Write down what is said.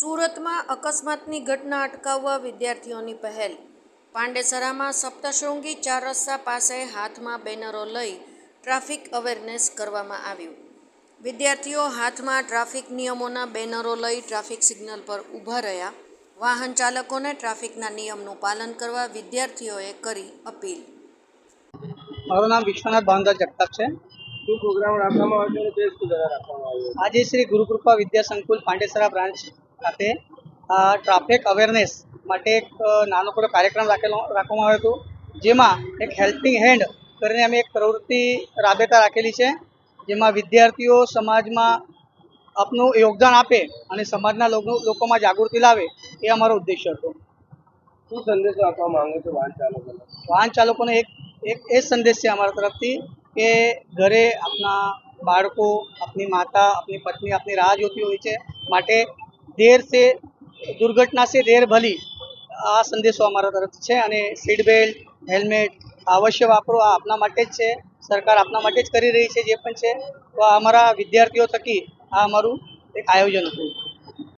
સુરતમાં અકસ્માતની ઘટના અટકાવવા વિદ્યાર્થીઓની પહેલ. પાંડેસરામાં સપ્તશૃંગી ચાર રસ્તા પાસે હાથમાં બેનરો લઈ ટ્રાફિક અવેરનેસ કરવામાં આવ્યું. વિદ્યાર્થીઓ હાથમાં ટ્રાફિક નિયમોના બેનરો લઈ ટ્રાફિક સિગ્નલ પર ઊભા રહ્યા. વાહન ચાલકોને ટ્રાફિકના નિયમનું પાલન કરવા વિદ્યાર્થીઓએ કરી અપીલ. મારું નામ વિશ્વનાથ બાંધા જગતાપ છે. શું પ્રોગ્રામ રાખવામાં આવ્યો અને તે શું દ્વારા રાખવામાં આવ્યો છે? આજે શ્રી ગુરુકૃપા વિદ્યા સંકુલ પાંડેસરા બ્રાન્ચ ખાતે ટ્રાફિક અવેરનેસ માટે એક નાનકડો કાર્યક્રમ રાખેલો રાખવામાં આવ્યો હતો જેમાં એક હેલ્પિંગ હેન્ડ કરીને અમે એક પ્રવૃત્તિ રાબેતા રાખેલી છે જેમાં વિદ્યાર્થીઓ સમાજમાં આપનું યોગદાન આપે અને સમાજના લોકોમાં જાગૃતિ લાવે એ અમારો ઉદ્દેશ્ય હતો. શું સંદેશો આપવા માંગો છો વાહન ચાલકોને? વાહન ચાલકોને એક એક એ સંદેશ છે અમારા તરફથી કે ઘરે આપના બાળકો આપની માતા આપની પત્ની આપની રાહ જોતી હોય છે માટે દેર સે દુર્ઘટના સે દેર ભલી. આ સંદેશો અમારા તરફથી છે અને સીટ બેલ્ટ હેલ્મેટ અવશ્ય વાપરો, આ આપના માટે જ છે. સરકાર આપના માટે જ કરી રહી છે જે પણ છે. તો અમારા વિદ્યાર્થીઓ થકી આ અમારું એક આયોજન હતું.